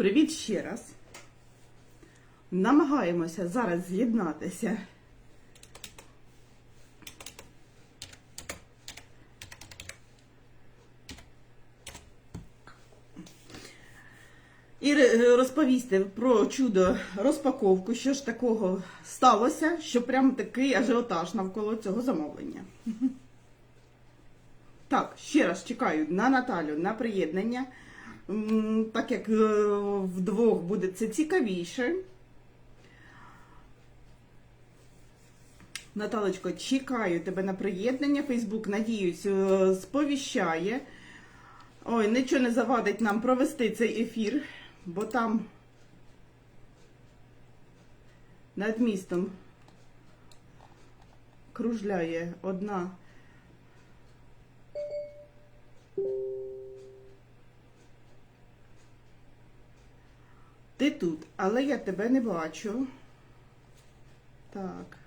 Привіт ще раз. Намагаємося зараз з'єднатися. І розповісти про чудо розпаковку, що ж такого сталося, що прям такий ажіотаж навколо цього замовлення. Так, ще раз чекаю на Наталю на приєднання. Так як е, вдвох буде це цікавіше. Наталочко, чекаю тебе на приєднання. Фейсбук, надіюсь, е, сповіщає. Ой, нічого не завадить нам провести цей ефір, бо там над містом кружляє одна. Ти тут, але я тебе не бачу. Так.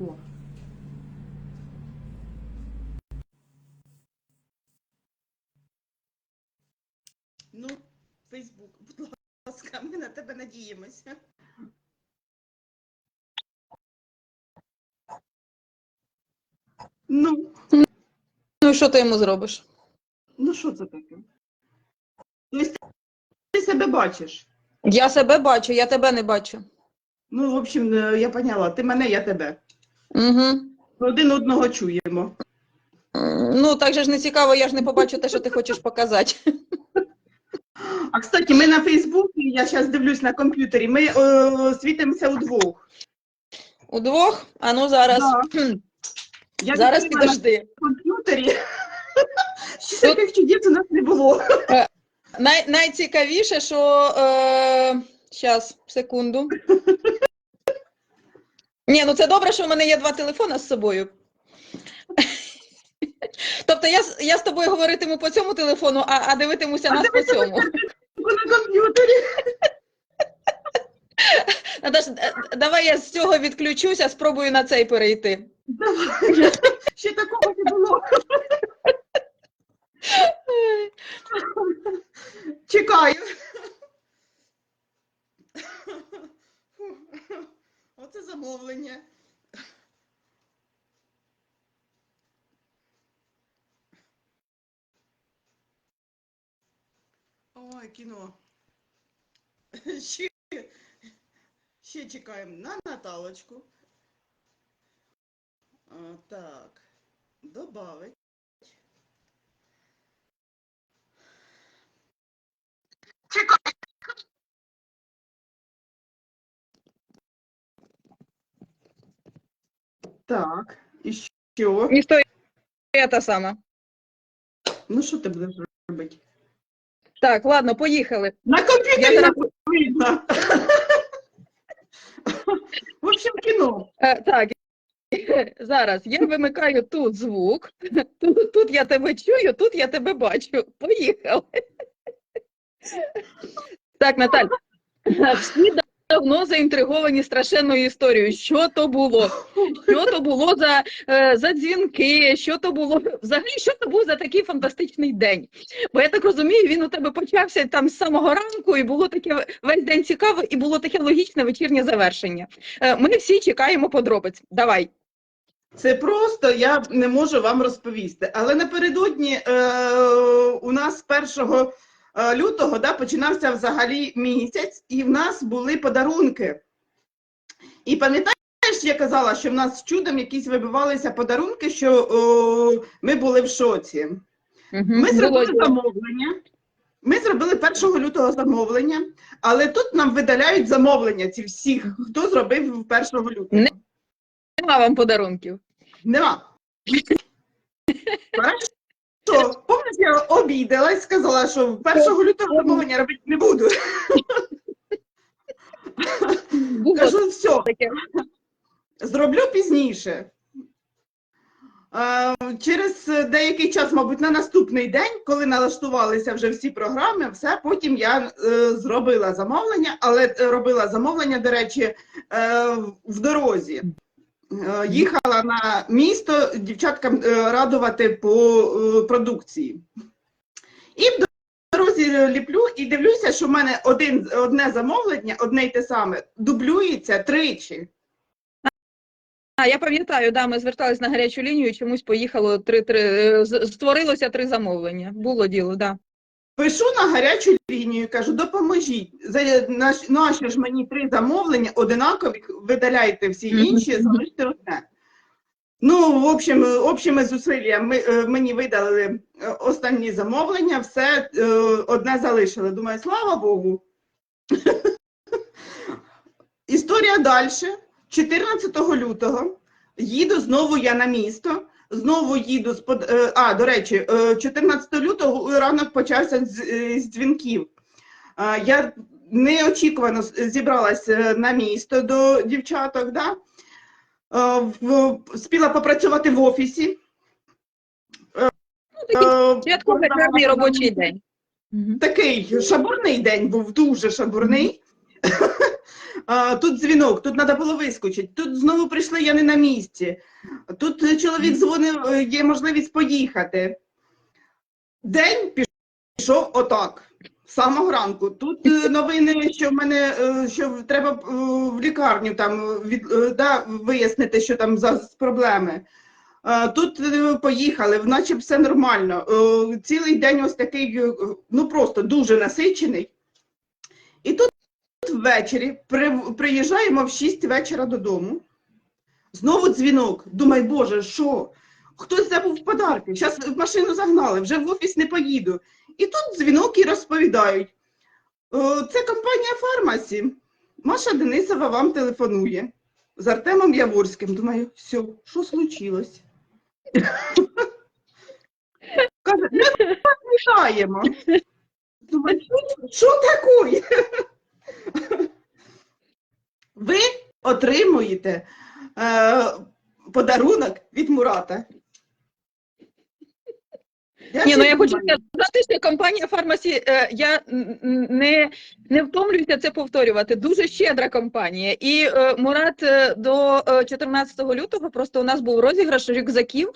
О. Ну, Фейсбук, будь ласка, ми на тебе надіємося. Ну, Ну і що ти йому зробиш? ну що це таке? Тобто ти себе бачиш. Я себе бачу, я тебе не бачу. Ну, в общем, е, я поняла. Ти мене, я тебе. Угу. Один одного чуємо. Ну, так же ж не цікаво, я ж не побачу те, що ти хочеш показати. А кстати, ми на Фейсбуці, я зараз дивлюсь на комп'ютері, ми е, світимося удвох. Удвох? А ну зараз. Да. Я Зараз відкрила на комп'ютері. Ще таких чудес у нас не було. Най- найцікавіше, що. Е... Щас, секунду. Ні, ну це добре, що в мене є два телефони з собою. Тобто я, я з тобою говоритиму по цьому телефону, а, а дивитимуся А нас по цьому. На комп'ютері. Наташ, е, давай я з цього відключуся, спробую на цей перейти. Давай. Ще такого не було. Чекаю. Оце замовлення. Ой, кіно. Ще, ще чекаємо на Наталочку. А, так, добавить. Так, і що? І що я та сама. Ну що ти будеш робити? Так, ладно, поїхали. На комп'ютері зараз- видно. В общем, кіно. Е, так, зараз я вимикаю тут звук. Тут, тут я тебе чую, тут я тебе бачу. Поїхали. Так, Наталь, всі давно заінтриговані страшенною історією. Що то було? Що то було за, е, за дзвінки? Що то було? Взагалі, що то був за такий фантастичний день? Бо я так розумію, він у тебе почався там з самого ранку, і було таке весь день цікаво, і було таке логічне вечірнє завершення. Е, Ми всі чекаємо подробиць. Давай. Це просто я не можу вам розповісти. Але напередодні е, у нас 1 е, лютого да, починався взагалі місяць, і в нас були подарунки. І пам'ятаєш, я казала, що в нас чудом якісь вибивалися подарунки, що о, ми були в шоці. Ми зробили замовлення. Ми зробили 1 лютого замовлення, але тут нам видаляють замовлення ці всіх, хто зробив 1 лютого. Не- Нема вам подарунків. Нема. Хорошо. Помниш, я обідалась, сказала, що 1 лютого замовлення робити не буду. Кажу, все, зроблю пізніше. Через деякий час, мабуть, на наступний день, коли налаштувалися вже всі програми, все, потім я е, зробила замовлення, але е, робила замовлення, до речі, е, в дорозі. Е, їхала на місто дівчаткам е, радувати по е, продукції. І в дорозі ліплю і дивлюся, що в мене один, одне замовлення, одне й те саме, дублюється тричі. А я пам'ятаю, да, ми звертались на гарячу лінію, чомусь поїхало три, три створилося три замовлення. Було діло, да. Пишу на гарячу лінію, кажу, допоможіть. За, наш- нащо ж мені три замовлення одинакові, видаляйте всі інші, залиште одне. Ну, в общем, общими зусиллями е, мені видали е, останні замовлення, все е, одне залишили. Думаю, слава Богу. Історія далі. 14 лютого їду знову я на місто. Знову їду з под... е, А, до речі, е, 14 лютого ранок почався з, е, з дзвінків. Е, Я неочікувано з- зібралась е, на місто до дівчаток, да? Е, Спіла попрацювати в офісі. Ну, такий Е, святковий гарний робочий день. Такий шабурний день був, дуже шабурний. Тут дзвінок, тут треба було вискочити. Тут знову прийшли, я не на місці. Тут чоловік дзвонив, е, є можливість поїхати. День пішов отак, з самого ранку. Тут е, новини, що в мене е, що треба в лікарню там від, да, вияснити, що там за проблеми. Тут поїхали, наче все нормально. Цілий день ось такий, ну просто дуже насичений. І тут ввечері приїжджаємо в 6 вечора додому. Знову дзвінок. Думай, Боже, що? Хтось забув подарки. Зараз машину загнали, вже в офіс не поїду. І тут дзвінок і розповідають. Це компанія Фармасі. Маша Денисова вам телефонує з Артемом Яворським. Думаю, все, що случилось? Каже, ми вас. Думаю, що таке? Ви отримуєте е, подарунок від Мурата. Ні, ну я хочу сказати, що компанія Фармасі, е, я не, не втомлююся це повторювати. Дуже щедра компанія. І е, Мурат е, до е, 14 лютого просто у нас був розіграш рюкзаків,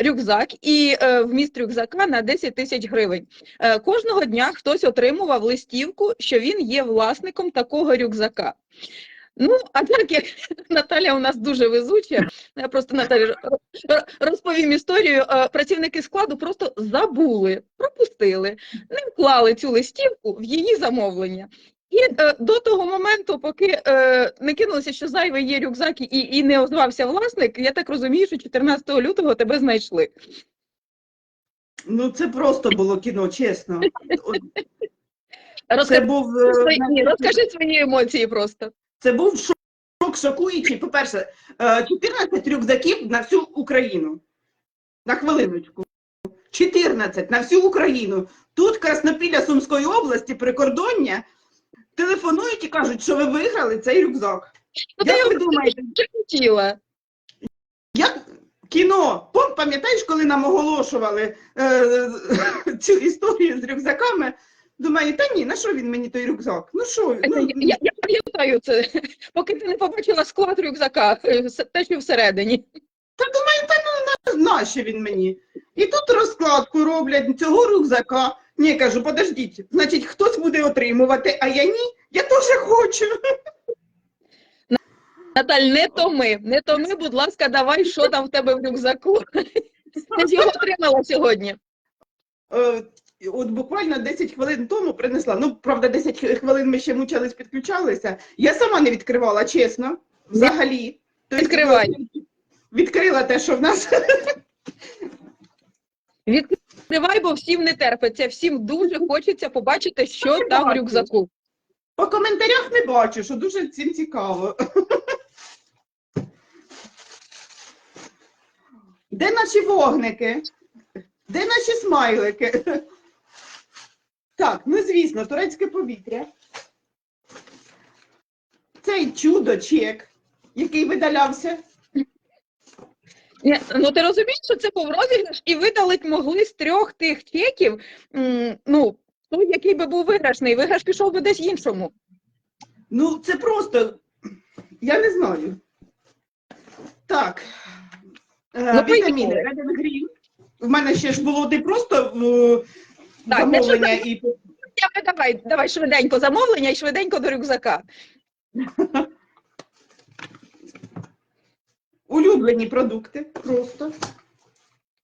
рюкзак і вміст рюкзака на 10 тисяч гривень. Кожного дня хтось отримував листівку, що він є власником такого рюкзака. Ну, а так як Наталя у нас дуже везуча, я просто Наталі розповім історію. Е, Працівники складу просто забули, пропустили, не вклали цю листівку в її замовлення. І е, до того моменту, поки е, не кинулося, що зайвий є рюкзак і, і не озвався власник, я так розумію, що 14 лютого тебе знайшли. Ну, це просто було кіно, чесно. От Це був, е, ні, розкажи свої емоції просто. Це був шок, шок шокуючий. По-перше, е, 14 рюкзаків на всю Україну. На хвилиночку. 14 на всю Україну. Тут Краснопілля Сумської області, прикордоння, телефонують і кажуть, що ви виграли цей рюкзак. Ну, Як ви думаєте, хотіла. Як кіно, пам'ятаєш, коли нам оголошували е, цю історію з рюкзаками? Думаю, та ні, на що він мені той рюкзак? Ну що? Це Ну, я, я, пам'ятаю це, поки ти не побачила склад рюкзака, е, те, що всередині. нащо він мені? І тут розкладку роблять цього рюкзака. Ні, кажу, подождіть, значить, хтось буде отримувати, а я ні, я теж хочу. Наталь, не томи, не томи, будь ласка, давай, що там в тебе в рюкзаку. Ти ж його отримала сьогодні. От буквально 10 хвилин тому принесла. Ну, правда, 10 хвилин ми ще мучились, підключалися. Я сама не відкривала, чесно, взагалі. Тобто, Відкривай. Відкрила те, що в нас. Відкривай, бо всім не терпиться, всім дуже хочеться побачити, що там в рюкзаку. По коментарях не бачу, що дуже всім цікаво. Де наші вогники? Де наші смайлики? Так, ну звісно, турецьке повітря. Цей чудо-чек, який видалявся. Ну ти розумієш, що це був розіграш, і видалить могли з трьох тих чеків, ну, той, який би був виграшний, виграш пішов би десь іншому. Ну, це просто, я не знаю. Так. Е, Ну, Вітаміни. Red. В мене ще ж було не просто Так, замовлення і давай, давай швиденько замовлення і швиденько до рюкзака. улюблені продукти. Просто.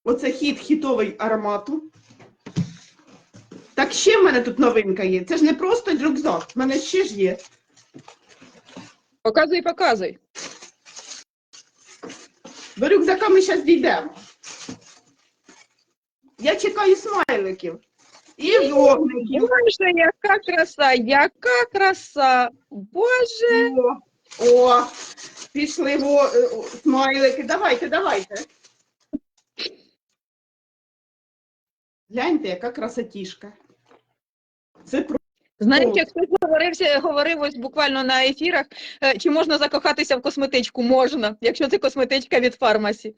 Оце хіт хітовий аромату. Так ще в мене тут новинка є. Це ж не просто рюкзак, в мене ще ж є. Показуй, показуй. До рюкзака ми зараз дійдемо. Я чекаю смайликів. І вогників. Боже, яка краса, яка краса. Боже. О, о, пішли во, е, смайлики. Давайте, давайте. Гляньте, яка красотішка. Це Знаєте, як хтось говорився, говорив ось буквально на ефірах, е, чи можна закохатися в косметичку? Можна, якщо це косметичка від фармасі.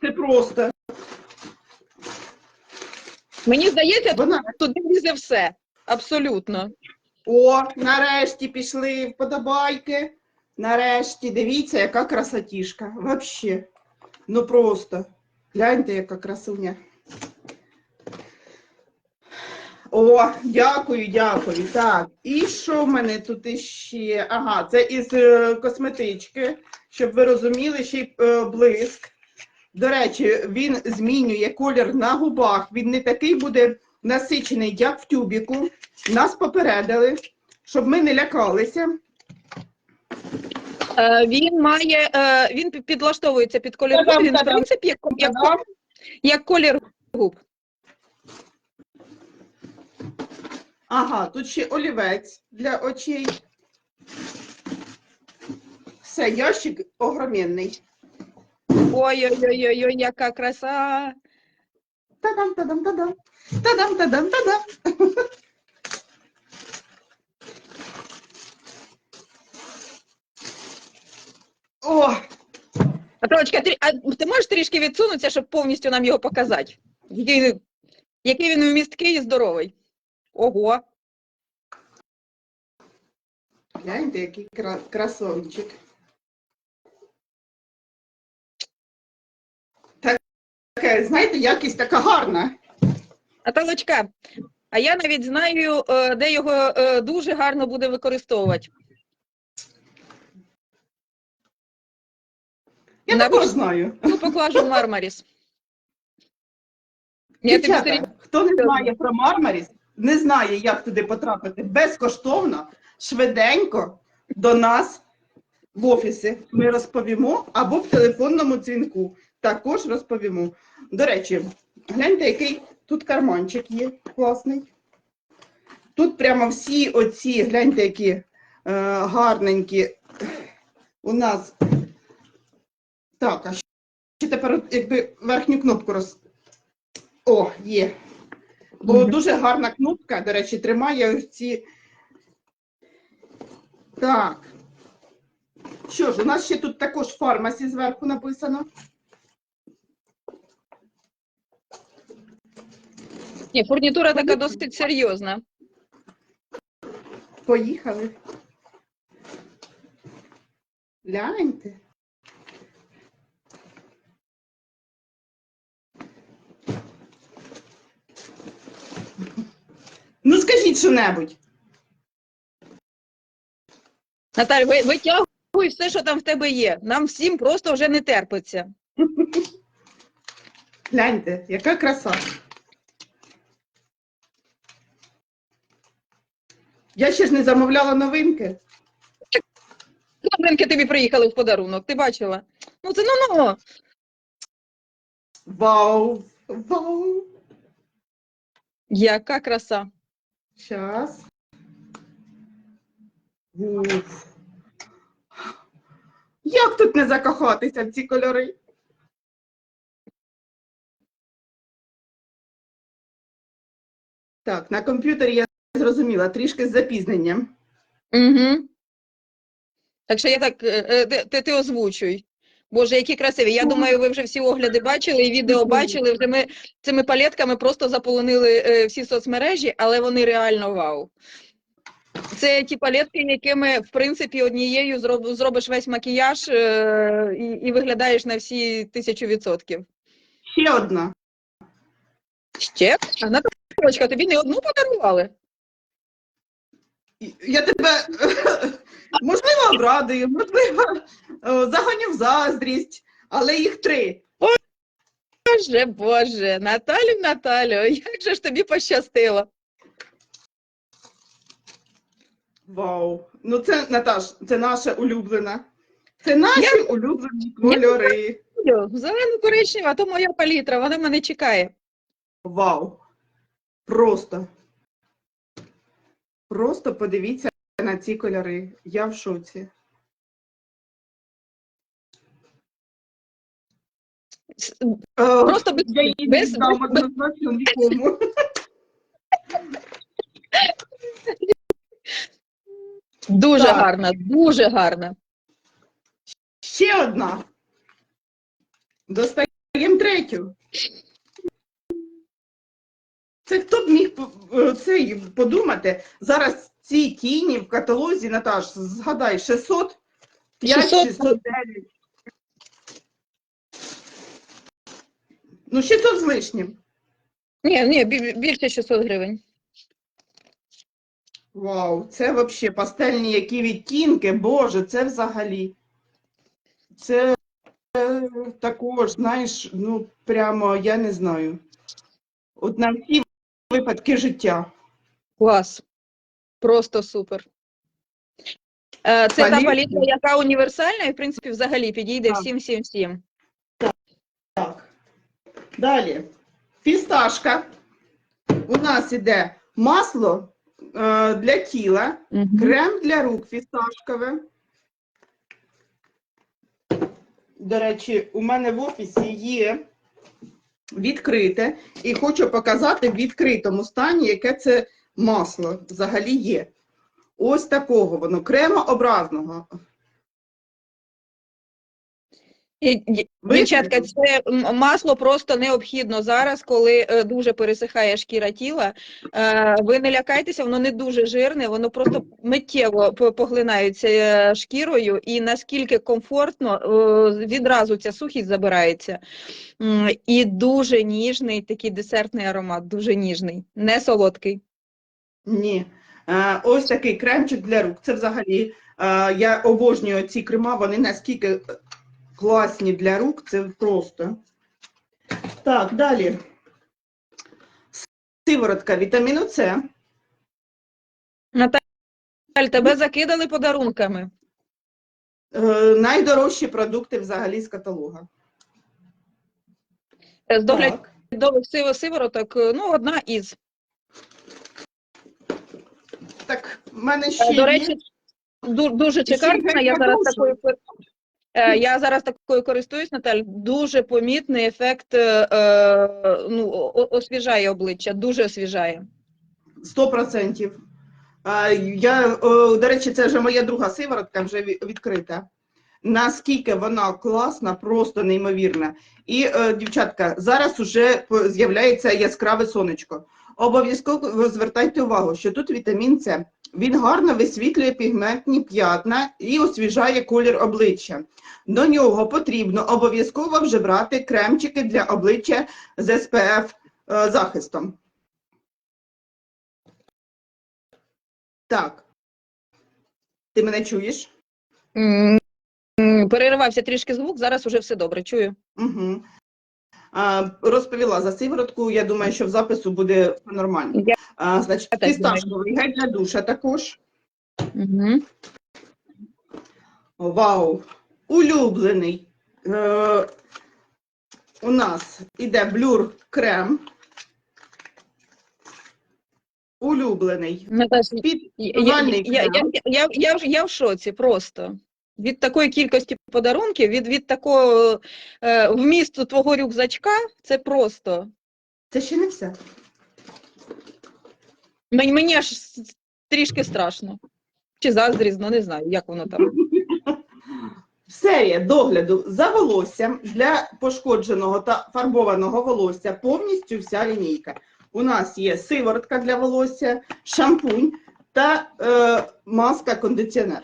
це просто. Мені здається, Вона. туди лізе все. Абсолютно. О, нарешті пішли вподобайки. Нарешті, дивіться, яка красотішка. Вообще. Ну просто. Гляньте, яка красуня. О, дякую, дякую. Так, і що в мене тут іще? Ага, це із е, косметички, щоб ви розуміли, ще й е, блиск. До речі, він змінює колір на губах. Він не такий буде насичений, як в тюбіку. Нас попередили, щоб ми не лякалися. Е, він має, е, він підлаштовується під колір губ, він, в принципі, як, як, як колір губ. Ага, тут ще олівець для очей. Все, ящик огроменний. Ой-ой-ой, яка краса. Та-дам, та-дам, та-дам. Та-дам, та-дам, та-дам. О, Наталочка, ти, а ти можеш трішки відсунутися, щоб повністю нам його показати? Який, він- який він вмісткий і здоровий. Ого. гляньте, який кра- Таке, знаєте, якість така гарна. Наталочка, а я навіть знаю, е, де його е, дуже гарно буде використовувати. Я Навіть- також знаю. Ну, поклажу в Мармаріс. Я тобі Дівчата, серйозно хто не знає про Мармаріс, не знає, як туди потрапити безкоштовно, швиденько до нас в офіси. Ми розповімо або в телефонному дзвінку. Також розповімо. До речі, гляньте, який тут карманчик є класний. Тут прямо всі оці, гляньте, які е, гарненькі у нас. Так, а ще тепер якби верхню кнопку роз, о, є. Бо дуже гарна кнопка, до речі, тримає ось ці. Так. Що ж, у нас ще тут також фармасі зверху написано. Ні, фурнітура така досить серйозна. Поїхали. Гляньте. Ну, скажіть що-небудь. Наталь, ви, витягуй все, що там в тебе є. Нам всім просто вже не терпиться. Гляньте, яка краса. Я ще ж не замовляла новинки. Новинки тобі приїхали в подарунок, ти бачила? Ну це ну ну. Вау! Вау! Яка краса. Час. Уф. Як тут не закохатися в ці кольори? Так, на комп'ютері я зрозуміла, трішки з запізненням. Угу. Так що я так, е, е, ти, ти, озвучуй. Боже, які красиві. Я Ну. думаю, ви вже всі огляди бачили і відео бачили. Вже ми цими палетками просто заполонили е, всі соцмережі, але вони реально вау. Це ті палетки, якими, в принципі, однією зробиш весь макіяж і, і виглядаєш на всі тисячу відсотків. Ще одна. Ще? А Наталочка, тобі не одну подарували? Я тебе можливо обрадую, можливо, загоню в заздрість, але їх три. Боже, Боже, Наталю, Наталю, як же ж тобі пощастило? Вау. Ну це Наташ, це наша улюблена. Це наші улюблені кольори. Зелено коричнева, то моя палітра, вона мене чекає. Вау. Просто. Просто подивіться на ці кольори. Я в шоці. Е, Просто без, Я її без, не дам без, однозначно нікому. дуже Так. гарна, дуже гарна. Ще одна. Достаємо третю. Це хто б міг е, подумати? Зараз ці тіні в каталозі, Наташ, згадай, 600, 5, 600. 609. Ну, 600 з лишнім. Ні, ні, більше 600 гривень. Вау, це взагалі пастельні які відтінки, боже, це взагалі. Це е, також, знаєш, ну прямо я не знаю. От на всі випадки життя. Клас. Просто супер. Е, Це та Палітра. палітра, яка універсальна і, в принципі, взагалі підійде Так. всім, всім, всім. Так. так. Далі. Фісташка. У нас іде масло е, для тіла, крем для рук фісташкове. До речі, у мене в офісі є відкрите, і хочу показати в відкритому стані, яке це масло взагалі є. Ось такого воно, кремообразного. Дівчатка, це масло просто необхідно зараз, коли е, дуже пересихає шкіра тіла. Е, ви не лякайтеся, воно не дуже жирне, воно просто миттєво поглинається е, шкірою, і наскільки комфортно, відразу ця сухість забирається. І дуже ніжний такий десертний аромат, дуже ніжний, не солодкий. Ні. Ось такий кремчик для рук. Це взагалі, я обожнюю ці крема, вони наскільки класні для рук, це просто. Так, далі. Сиворотка вітаміну С. Наталь, тебе закидали подарунками. Е, найдорожчі продукти взагалі з каталога. З доглядових сивороток, ну, одна із. Так, в мене ще До речі, ду- дуже ще шикарна. Я зараз такою я зараз такою користуюсь, Наталь. Дуже помітний ефект, е, е, ну, освіжає обличчя, дуже освіжає. Сто процентів. Я, до речі, це вже моя друга сиворотка, вже відкрита. Наскільки вона класна, просто неймовірна. І, е, дівчатка, зараз уже з'являється яскраве сонечко. Обов'язково звертайте увагу, що тут вітамін С. Він гарно висвітлює пігментні п'ятна і освіжає колір обличчя. До нього потрібно обов'язково вже брати кремчики для обличчя з СПФ е, захистом. Так. Ти мене чуєш? Переривався трішки звук, зараз уже все добре, чую. Угу. Розповіла за сиворотку. Я думаю, що в запису буде все нормально. Я- А, значить, фісташковий гель для душа також. Угу. Вау! Улюблений. Е, у нас іде блюр крем. Улюблений. Наташа, Під Я, я, я, я, я, я, я в шоці просто. Від такої кількості подарунків, від, від такого е, вмісту твого рюкзачка, це просто. Це ще не все. Мені, мені аж трішки страшно. Чи заздрізно, не знаю, як воно там. Серія догляду за волоссям для пошкодженого та фарбованого волосся повністю вся лінійка. У нас є сиворотка для волосся, шампунь, та е, маска кондиціонер.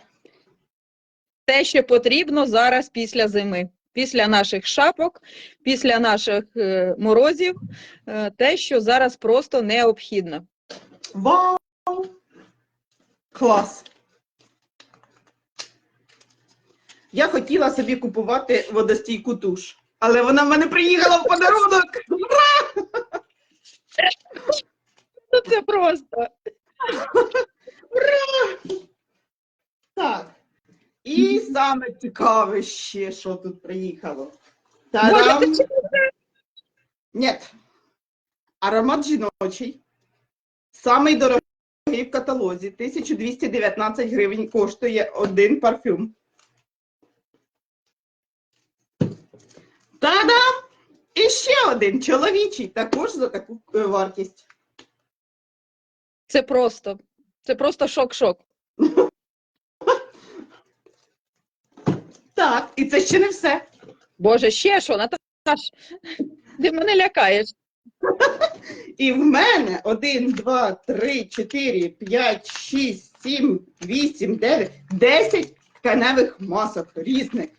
Те, що потрібно зараз після зими, після наших шапок, після наших е, морозів, е, те, що зараз просто необхідно. Вау! Клас! Я хотіла собі купувати водостійку туш, але вона в мене приїхала в подарунок. Ну це просто. Ура! Так. І саме цікаве ще, що тут приїхало. Та-дам! Ні. Аромат жіночий. Самий дорогий в каталозі. 1219 гривень коштує один парфюм. Та-дам! І ще один чоловічий, також за таку е, вартість. Це просто. Це просто шок-шок. Так, і це ще не все. Боже, ще що, Наташ? Ти мене лякаєш. І в мене 1, 2, 3, 4, 5, 6, 7, 8, 9, 10 тканевих масок різних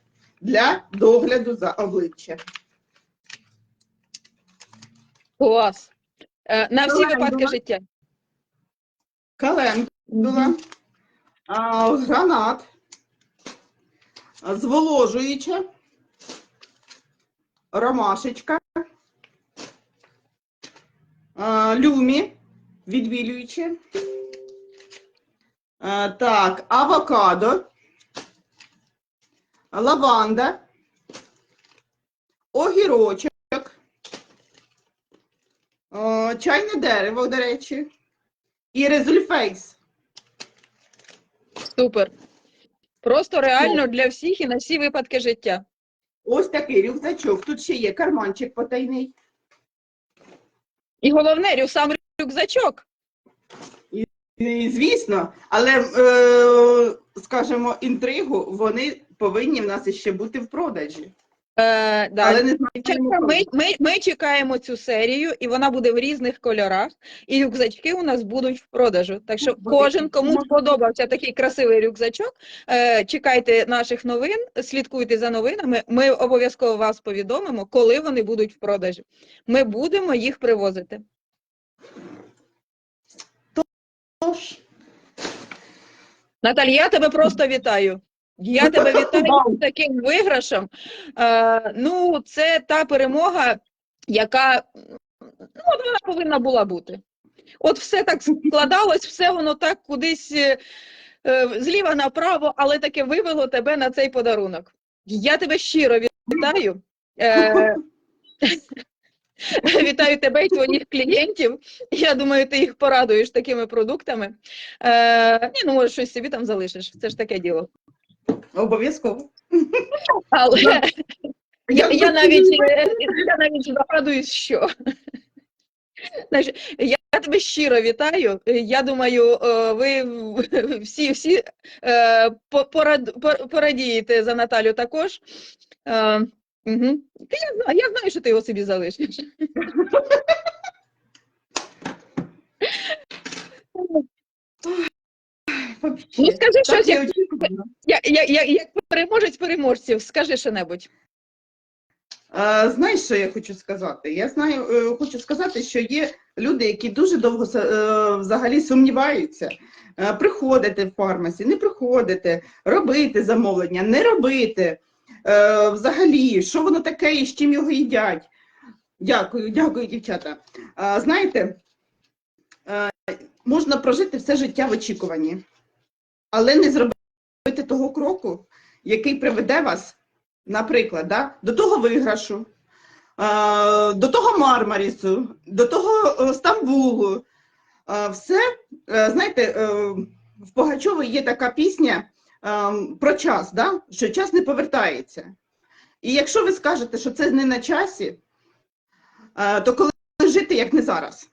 для догляду за обличчям. Клас. Е, на всі Давай, випадки життя. Календула, а, гранат, зволожуюча, ромашечка, люмі, відбілююче. Так, авокадо, лаванда, огірочок, чайне дерево, до речі, і резульфейс. Супер. Просто реально для всіх і на всі випадки життя. Ось такий рюкзачок. Тут ще є карманчик потайний. І головне, рю- сам рюкзачок. І, звісно, але, е, скажімо, інтригу вони повинні в нас ще бути в продажі. Е, да. Але не Дівчатка, ми, ми, ми чекаємо цю серію, і вона буде в різних кольорах, і рюкзачки у нас будуть в продажу. Так що кожен, кому сподобався такий красивий рюкзачок, е, чекайте наших новин, слідкуйте за новинами. Ми обов'язково вас повідомимо, коли вони будуть в продажі. Ми будемо їх привозити. Тож, Наталі, я тебе просто вітаю. Я тебе вітаю з таким виграшем. Е, ну, це та перемога, яка ну, от вона повинна була бути. От все так складалось, все воно так кудись е, е, зліва направо, але таке вивело тебе на цей подарунок. Я тебе щиро вітаю. Е, Вітаю тебе і твоїх клієнтів. Я думаю, ти їх порадуєш такими продуктами. Е, ні, ну може щось собі там залишиш. Це ж таке діло. Обов'язково. Але я, я, Я навіть я навіть здогадуюсь, що. Знаєш, я тебе щиро вітаю. Я думаю, е, ви всі, всі е, порад- порадієте за Наталю також. Угу. Я, знаю- я знаю, що ти його собі залишиш. Ну, скажи Так, щось, як, як, як, як, як переможець переможців, скажи що-небудь. Е, Знаєш, що я хочу сказати? Я знаю, е, хочу сказати, що є люди, які дуже довго е, взагалі сумніваються. Е, Приходити в фармасі, не приходити, робити замовлення, не робити. Взагалі, що воно таке і з чим його їдять. Дякую, дякую, дівчата. Знаєте, можна прожити все життя в очікуванні, але не зробити того кроку, який приведе вас наприклад, да, до того виграшу, до того Мармарісу, до того е, Стамбулу. Все, е, знаєте, е, в Погачової є така пісня про час, да, що час не повертається. І якщо ви скажете, що це не на часі, то коли жити, як не зараз?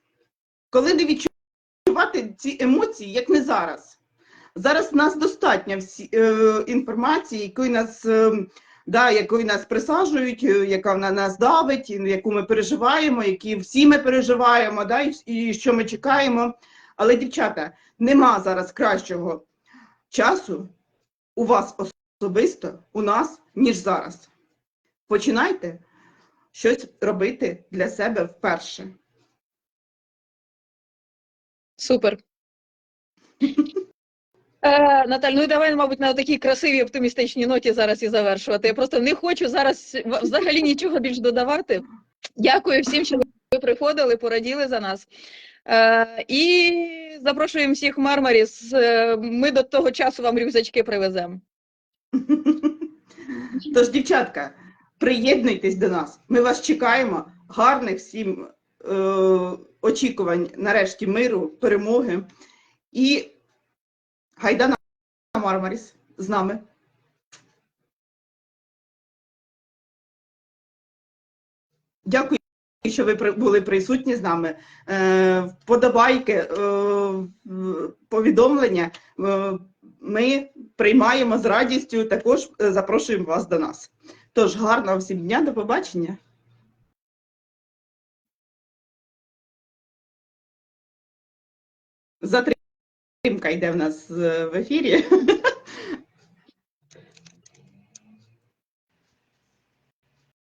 Коли не відчувати ці емоції, як не зараз? Зараз нас достатньо всі, е, інформації, якої нас е, да, якою нас присаджують, е, яка на нас давить, яку ми переживаємо, які всі ми переживаємо, да, і, і що ми чекаємо. Але, дівчата, нема зараз кращого часу у вас особисто, у нас, ніж зараз. Починайте щось робити для себе вперше. Супер. Е, Наталь, ну і давай, мабуть, на такій красивій оптимістичній ноті зараз і завершувати. Я просто не хочу зараз взагалі нічого більш додавати. Дякую всім, що ви приходили, пораділи за нас. Е, і запрошуємо всіх в Мармаріс. Е, Ми до того часу вам рюкзачки привеземо. Тож, дівчатка, приєднуйтесь до нас. Ми вас чекаємо. Гарних всім е, очікувань, нарешті, миру, перемоги. І гайда на Мармаріс з нами. Дякую, що ви були присутні з нами. Е, Вподобайки, е, повідомлення. Е, Ми приймаємо з радістю, також запрошуємо вас до нас. Тож, гарного всім дня, до побачення. Затримка йде в нас е, в ефірі.